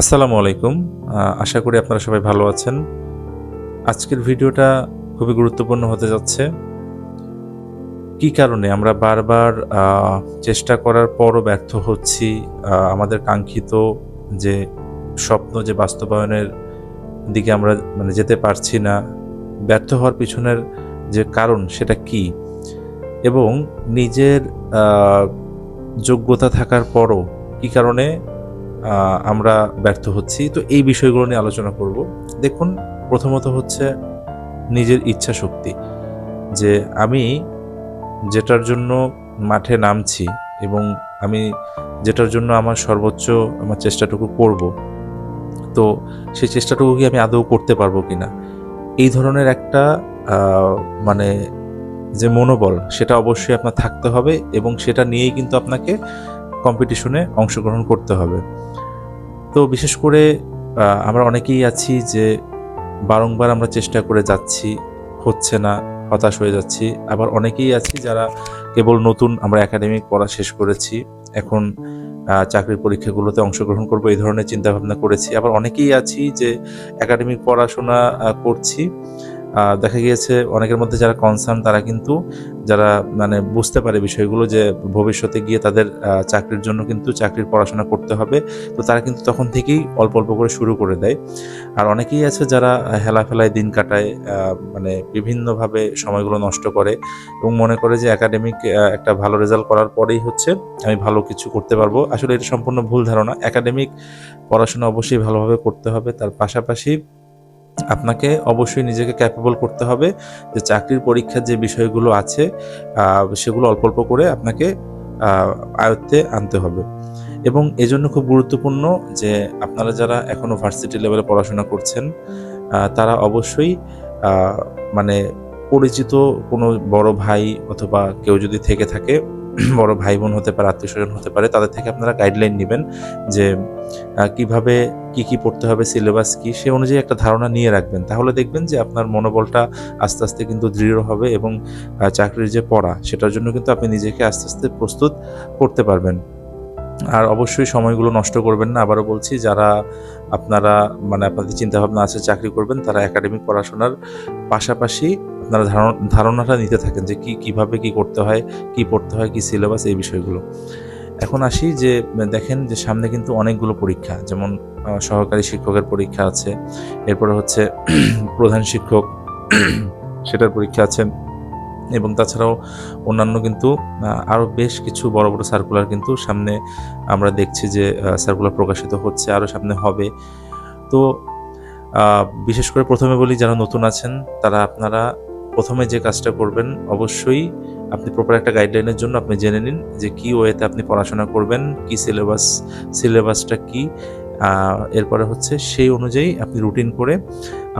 আসসালামু আলাইকুম। আশা করি আপনারা সবাই ভালো আছেন। আজকের ভিডিওটা খুবই গুরুত্বপূর্ণ হতে যাচ্ছে। কি কারণে? আমরা বারবার চেষ্টা করার পরও ব্যর্থ হচ্ছি। আমাদের কাঙ্ক্ষিত যে স্বপ্ন, যে বাস্তবায়নের দিকে আমরা মানে যেতে পারছি না, ব্যর্থ হওয়ার পিছনের যে কারণ সেটা কি? এবং নিজের যোগ্যতা থাকার পরও কি কারণে আমরা ব্যর্থ হচ্ছি। তো এই বিষয়গুলো নিয়ে আলোচনা করব। দেখুন, প্রথমত হচ্ছে নিজের ইচ্ছা শক্তি, যে আমি যেটার জন্য মাঠে নামছি এবং আমি যেটার জন্য আমার সর্বোচ্চ আমার চেষ্টাটুকু করব, তো সেই চেষ্টাটুকু কি আমি আদৌ করতে পারব কিনা? এই ধরনের একটা মানে যে মনোবল, সেটা অবশ্যই আপনার থাকতে হবে এবং সেটা নিয়েই কিন্তু আপনাকে কম্পিটিশনে অংশগ্রহণ করতে হবে। তো বিশেষ করে আমরা অনেকেই আছি যে বারংবার আমরা চেষ্টা করে যাচ্ছি, হচ্ছে না, হতাশ হয়ে যাচ্ছি। আবার অনেকেই আছি যারা কেবল নতুন আমরা একাডেমিক পড়া শেষ করেছি, এখন চাকরির পরীক্ষাগুলোতে অংশগ্রহণ করব, এই ধরনের চিন্তাভাবনা করেছি। আবার অনেকেই আছি যে একাডেমিক পড়াশোনা করছি। দেখা গিয়েছে অনেকের মধ্যে যারা কনসার্ন তারা কিন্তু, যারা মানে বুঝতে পারে বিষয়গুলো যে ভবিষ্যতে গিয়ে তাদের চাকরির জন্য কিন্তু চাকরির পড়াশোনা করতে হবে, তো তারা কিন্তু তখন থেকেই অল্প অল্প করে শুরু করে দেয়। আর অনেকেই আছে যারা হেলাফেলায় দিন কাটায় মানে বিভিন্নভাবে সময়গুলো নষ্ট করে এবং মনে করে যে একাডেমিক একটা ভালো রেজাল্ট করার পরেই হচ্ছে আমি ভালো কিছু করতে পারব। আসলে এটা সম্পূর্ণ ভুল ধারণা। একাডেমিক পড়াশোনা অবশ্যই ভালোভাবে করতে হবে। তার পাশাপাশি আপনাকে অবশ্যই নিজেকে ক্যাপেবল করতে হবে যে চাকরির পরীক্ষার যে বিষয়গুলো আছে সেগুলো অল্প অল্প করে আপনাকে আয়ত্তে আনতে হবে। এবং এজন্য খুব গুরুত্বপূর্ণ যে আপনারা যারা এখনও ভার্সিটি লেভেলে পড়াশোনা করছেন তারা অবশ্যই মানে পরিচিত কোনো বড় ভাই অথবা কেউ যদি থেকে থাকে বড় ভাই বোন হতে পারে আত্মীয় স্বজন হতে পারে, তাদের থেকে আপনারা গাইডলাইন নেবেন যে কীভাবে কি কি পড়তে হবে সিলেবাস কি, সে অনুযায়ী একটা ধারণা নিয়ে রাখবেন। তাহলে দেখবেন যে আপনার মনোবলটা আস্তে আস্তে কিন্তু দৃঢ় হবে এবং চাকরির যে পড়া, সেটার জন্য কিন্তু আপনি নিজেকে আস্তে আস্তে প্রস্তুত করতে পারবেন। আর অবশ্যই সময়গুলো নষ্ট করবেন না। আবারও বলছি, যারা আপনারা মানে আপনাদের চিন্তাভাবনা আছে চাকরি করবেন, তারা একাডেমিক পড়াশোনার পাশাপাশি আপনারা ধারণ- ধারণাটা নিতে থাকেন যে কি, কীভাবে কি করতে হয়, কি পড়তে হয়, কি সিলেবাস এই বিষয়গুলো। এখন আসি যে, দেখেন যে সামনে কিন্তু অনেকগুলো পরীক্ষা, যেমন সহকারী শিক্ষকের পরীক্ষা আছে, এরপরে হচ্ছে প্রধান শিক্ষক সেটার পরীক্ষা আছে, এবং তাছাড়াও অন্যান্য কিন্তু আরও বেশ কিছু বড় বড় সার্কুলার কিন্তু সামনে আমরা দেখছি যে সার্কুলার প্রকাশিত হচ্ছে আরও সামনে হবে। তো বিশেষ করে প্রথমে বলি, যারা নতুন আছেন, তারা আপনারা প্রথমে যে কাজটা করবেন, অবশ্যই আপনি প্রপার একটা গাইডলাইনের জন্য আপনি জেনে নিন যে কী ওয়েতে আপনি পড়াশোনা করবেন, কি সিলেবাস সিলেবাসটা কি এরপরে হচ্ছে সেই অনুযায়ী আপনি রুটিন করে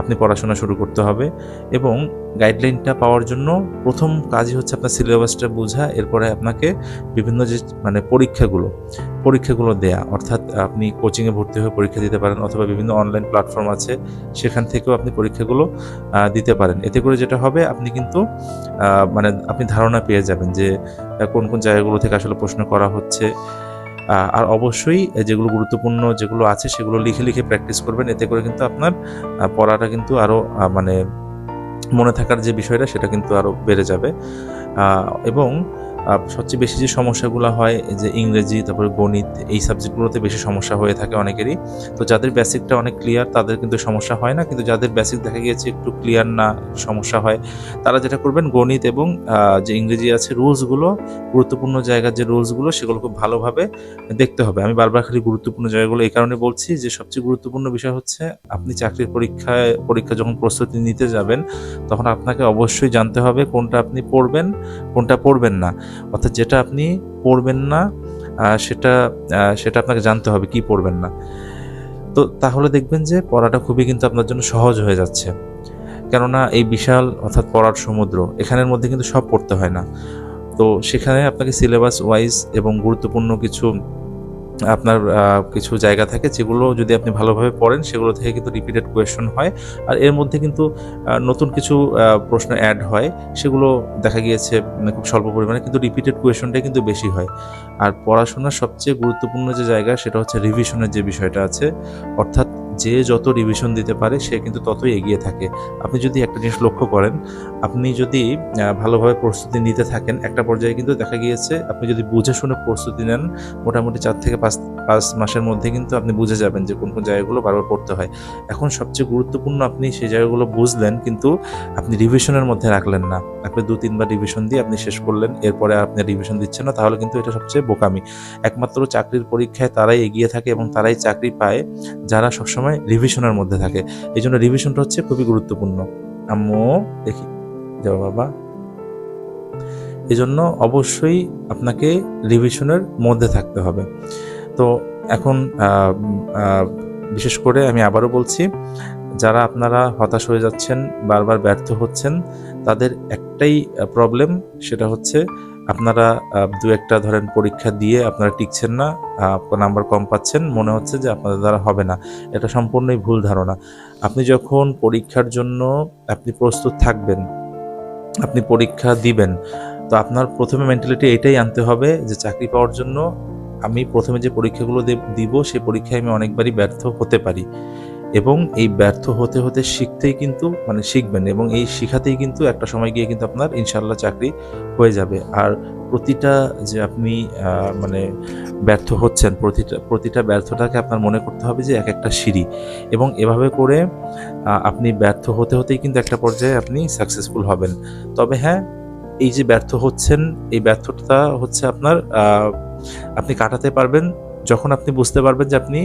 আপনি পড়াশোনা শুরু করতে হবে এবং গাইডলাইনটা পাওয়ার জন্য প্রথম কাজই হচ্ছে আপনার সিলেবাসটা বোঝা, এরপরে আপনাকে বিভিন্ন যে মানে পরীক্ষাগুলো পরীক্ষাগুলো দেয়া। অর্থাৎ আপনি কোচিংয়ে ভর্তি হয়ে পরীক্ষা দিতে পারেন অথবা বিভিন্ন অনলাইন প্ল্যাটফর্ম আছে, সেখান থেকেও আপনি পরীক্ষাগুলো দিতে পারেন। এতে করে যেটা হবে, আপনি কিন্তু মানে আপনি ধারণা পেয়ে যাবেন যে, কোন কোন জায়গাগুলো থেকে আসলে প্রশ্ন করা হচ্ছে। আর অবশ্যই যেগুলো গুরুত্বপূর্ণ যেগুলো আছে সেগুলো লিখে লিখে প্র্যাকটিস করবেন। এতে করে কিন্তু আপনার পড়াটা কিন্তু আরও মানে মনে থাকার যে বিষয়টা সেটা কিন্তু আরও বেড়ে যাবে। এবং সবচেয়ে বেশি যে সমস্যাগুলো হয় যে ইংরেজি, তারপরে গণিত, এই সাবজেক্টগুলোতে বেশি সমস্যা হয়ে থাকে অনেকেরই। তো যাদের বেসিকটা অনেক ক্লিয়ার তাদের কিন্তু সমস্যা হয় না। কিন্তু যাদের বেসিক দেখা গিয়েছে একটু ক্লিয়ার না, সমস্যা হয়, তারা যেটা করবেন গণিত এবং যে ইংরেজি আছে রুলসগুলো গুরুত্বপূর্ণ জায়গার যে রুলসগুলো সেগুলো খুব ভালোভাবে দেখতে হবে। আমি বারবার খালি গুরুত্বপূর্ণ জায়গাগুলো এই কারণে বলছি যে সবচেয়ে গুরুত্বপূর্ণ বিষয় হচ্ছে আপনি চাকরির পরীক্ষায়, পরীক্ষা যখন প্রস্তুতি নিতে যাবেন, তখন আপনাকে অবশ্যই জানতে হবে কোনটা আপনি পড়বেন, কোনটা পড়বেন না। অর্থাৎ যেটা আপনি পড়বেন না সেটা সেটা আপনাকে জানতে হবে কি পড়বেন না। তো তাহলে দেখবেন যে পড়াটা খুবই কিন্তু আপনার জন্য সহজ হয়ে যাচ্ছে। কেননা এই বিশাল অর্থাৎ পড়ার সমুদ্র, এখানের মধ্যে কিন্তু সব পড়তে হয় না। তো সেখানে আপনাকে সিলেবাস ওয়াইজ এবং গুরুত্বপূর্ণ কিছু আপনার কিছু জায়গা থাকে যেগুলো যদি আপনি ভালোভাবে পড়েন, সেগুলো থেকে কিন্তু রিপিটেড কোয়েশন হয়। আর এর মধ্যে কিন্তু নতুন কিছু প্রশ্ন অ্যাড হয়, সেগুলো দেখা গিয়েছে খুব স্বল্প পরিমাণে, কিন্তু রিপিটেড কোয়েশনটাই কিন্তু বেশি হয়। আর পড়াশোনার সবচেয়ে গুরুত্বপূর্ণ যে জায়গা, সেটা হচ্ছে রিভিশনের যে বিষয়টা আছে, অর্থাৎ যে যত রিভিশন দিতে পারে, সে কিন্তু ততই এগিয়ে থাকে। আপনি যদি একটা জিনিস লক্ষ্য করেন, আপনি যদি ভালোভাবে প্রস্তুতি নিতে থাকেন, একটা পর্যায়ে কিন্তু দেখা গিয়েছে, আপনি যদি বুঝে শুনে প্রস্তুতি নেন, মোটামুটি চার থেকে পাঁচ পাঁচ মাসের মধ্যে কিন্তু আপনি বুঝে যাবেন যে কোন কোন জায়গাগুলো বারবার পড়তে হয়। এখন সবচেয়ে গুরুত্বপূর্ণ আপনি সেই জায়গাগুলো বুঝলেন, কিন্তু আপনি রিভিশনের মধ্যে রাখলেন না। আপনি দু, তিনবার রিভিশন দিয়ে আপনি শেষ করলেন, এরপরে আপনি রিভিশন দিচ্ছেন না, তাহলে কিন্তু এটা সবচেয়ে বোকামি। একমাত্র চাকরির পরীক্ষায় তারাই এগিয়ে থাকে এবং তারাই চাকরি পায়, যারা সবসময় রিভিশনের মধ্যে থাকে। এই জন্য রিভিশনটা হচ্ছে খুবই গুরুত্বপূর্ণ। আম্মু, দেখি। যাও বাবা। এই জন্য অবশ্যই আপনাকে রিভিশনের মধ্যে থাকতে হবে। তো এখন বিশেষ করে আমি আবারও বলছি, যারা আপনারা হতাশ হয়ে যাচ্ছেন, বারবার ব্যর্থ হচ্ছেন, তাদের একটাই প্রবলেম সেটা হচ্ছে আপনারা দু একটা ধরেন পরীক্ষা দিয়ে আপনারা টিকছেন না নাম্বার কম পাচ্ছেন, মনে হচ্ছে যে আপনাদের দ্বারা হবে না। এটা সম্পূর্ণই ভুল ধারণা। আপনি যখন পরীক্ষার জন্য আপনি প্রস্তুত থাকবেন, আপনি পরীক্ষা দিবেন, তো আপনার প্রথমে মেন্টালিটি এটাই আনতে হবে যে চাকরি পাওয়ার জন্য আমি প্রথমে যে পরীক্ষাগুলো দিব সেই পরীক্ষায় আমি অনেকবারই ব্যর্থ হতে পারি। এবং এই ব্যর্থ হতে হতে শিখতেই কিন্তু মানে শিখবেন এবং এই শিখাতেই কিন্তু একটা সময় গিয়ে কিন্তু আপনার ইনশাল্লাহ চাকরি হয়ে যাবে। আর প্রতিটা যে আপনি মানে ব্যর্থ হচ্ছেন, প্রতিটা প্রতিটা ব্যর্থটাকে আপনার মনে করতে হবে যে এক একটা সিঁড়ি এবং এভাবে করে আপনি ব্যর্থ হতে হতেই কিন্তু একটা পর্যায়ে আপনি সাকসেসফুল হবেন। তবে হ্যাঁ এই যে ব্যর্থ হচ্ছেন, এই ব্যর্থতা হচ্ছে আপনার আপনি কাটাতে পারবেন যখন আপনি বুঝতে পারবেন যে আপনি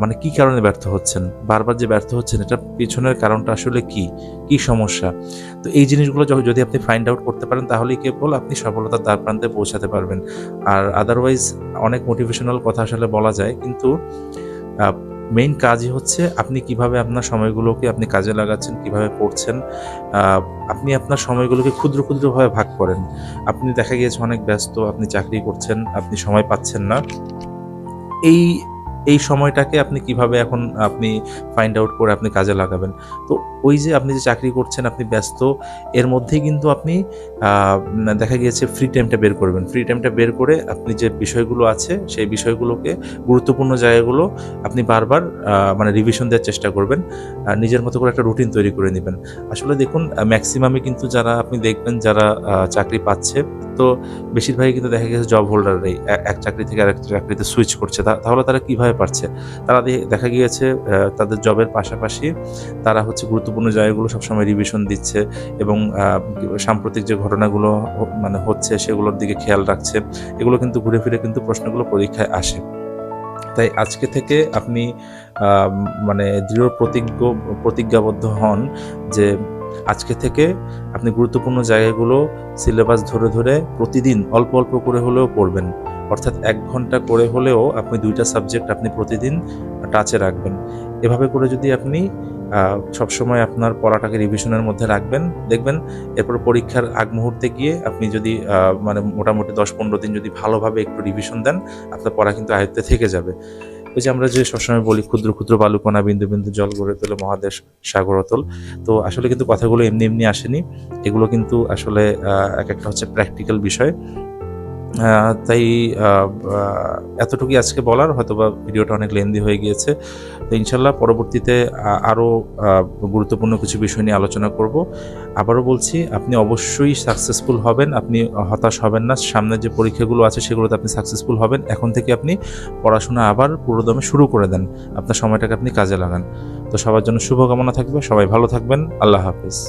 মানে কি কারণে ব্যর্থ হচ্ছেন? বারবার যে ব্যর্থ হচ্ছেন, এটা পিছনের কারণটা আসলে কি? কি সমস্যা? তো এই জিনিসগুলো যদি আপনি ফাইন্ড আউট করতে পারেন, তাহলেই কেবল আপনি সফলতার দ্বার প্রান্তে পৌঁছাতে পারবেন। আর আদারওয়াইজ অনেক মোটিভেশনাল কথা আসলে বলা যায়, কিন্তু মেইন কাজই হচ্ছে আপনি কীভাবে আপনার সময়গুলোকে আপনি কাজে লাগাচ্ছেন, কীভাবে পড়ছেন আপনি আপনার সময়গুলোকে ক্ষুদ্র ক্ষুদ্রভাবে ভাগ করেন। আপনি দেখা গিয়েছে অনেক ব্যস্ত, আপনি চাকরি করছেন, আপনি সময় পাচ্ছেন না। এই এই সময়টাকে আপনি কীভাবে এখন আপনি ফাইন্ড আউট করে আপনি কাজে লাগাবেন? তো ওই যে আপনি যে চাকরি করছেন, আপনি ব্যস্ত, এর মধ্যেই কিন্তু আপনি দেখা গিয়েছে ফ্রি টাইমটা বের করবেন। ফ্রি টাইমটা বের করে আপনি যে বিষয়গুলো আছে, সেই বিষয়গুলোকে গুরুত্বপূর্ণ জায়গাগুলো আপনি বারবার মানে রিভিশন দেওয়ার চেষ্টা করবেন। নিজের মতো করে একটা রুটিন তৈরি করে নেবেন। আসলে দেখুন ম্যাক্সিমামে কিন্তু যারা আপনি দেখবেন, যারা চাকরি পাচ্ছে তো বেশিরভাগই কিন্তু দেখা গেছে জব হোল্ডাররাই এক চাকরি থেকে আরেক চাকরিতে সুইচ করছে। তাহলে তারা কীভাবে পারছে? তারা দেখা গিয়েছে তাদের জবের পাশাপাশি তারা হচ্ছে গুরুত্বপূর্ণ জায়গাগুলো সবসময় রিভিশন দিচ্ছে এবং সাম্প্রতিক যে ঘটনাগুলো মানে হচ্ছে সেগুলোর দিকে খেয়াল রাখছে। এগুলো কিন্তু ঘুরে ফিরে কিন্তু প্রশ্নগুলো পরীক্ষায় আসে। তাই আজকে থেকে আপনি মানে দৃঢ় প্রতিজ্ঞ প্রতিজ্ঞাবদ্ধ হন যে আজকে থেকে আপনি গুরুত্বপূর্ণ জায়গাগুলো সিলেবাস ধরে ধরে প্রতিদিন অল্প অল্প করে হলেও পড়বেন। অর্থাৎ এক ঘণ্টা করে হলেও আপনি দুইটা সাবজেক্ট আপনি প্রতিদিন টাচে রাখবেন। এভাবে করে যদি আপনি সবসময় আপনার পড়াটাকে রিভিশনের মধ্যে রাখবেন, দেখবেন এরপর পরীক্ষার আগ মুহূর্তে গিয়ে আপনি যদি মানে মোটামুটি দশ পনেরো দিন যদি ভালোভাবে একটু রিভিশন দেন, আপনার পড়া কিন্তু আয়ত্তে থেকে যাবে। ওই যে আমরা যে সবসময় বলি ক্ষুদ্র ক্ষুদ্র বালুকণা, বিন্দু বিন্দু জল গড়ে তোলে মহাদেশ সাগর অতল। তো আসলে কিন্তু কথাগুলো এমনি এমনি আসেনি। এগুলো কিন্তু আসলে এক একটা হচ্ছে প্র্যাকটিক্যাল বিষয়। তাই এতটুকুই আজকে বলার। হয়তোবা ভিডিওটা অনেক লেন্দি হয়ে গিয়েছে। তো ইনশাল্লাহ পরবর্তীতে আরও গুরুত্বপূর্ণ কিছু বিষয় নিয়ে আলোচনা করব। আবারও বলছি, আপনি অবশ্যই সাকসেসফুল হবেন, আপনি হতাশ হবেন না। সামনে যে পরীক্ষাগুলো আছে, সেগুলোতে আপনি সাকসেসফুল হবেন। এখন থেকে আপনি পড়াশোনা আবার পুরোদমে শুরু করে দেন। আপনার সময়টাকে আপনি কাজে লাগান। তো সবার জন্য শুভকামনা থাকবে। সবাই ভালো থাকবেন। আল্লাহ হাফেজ।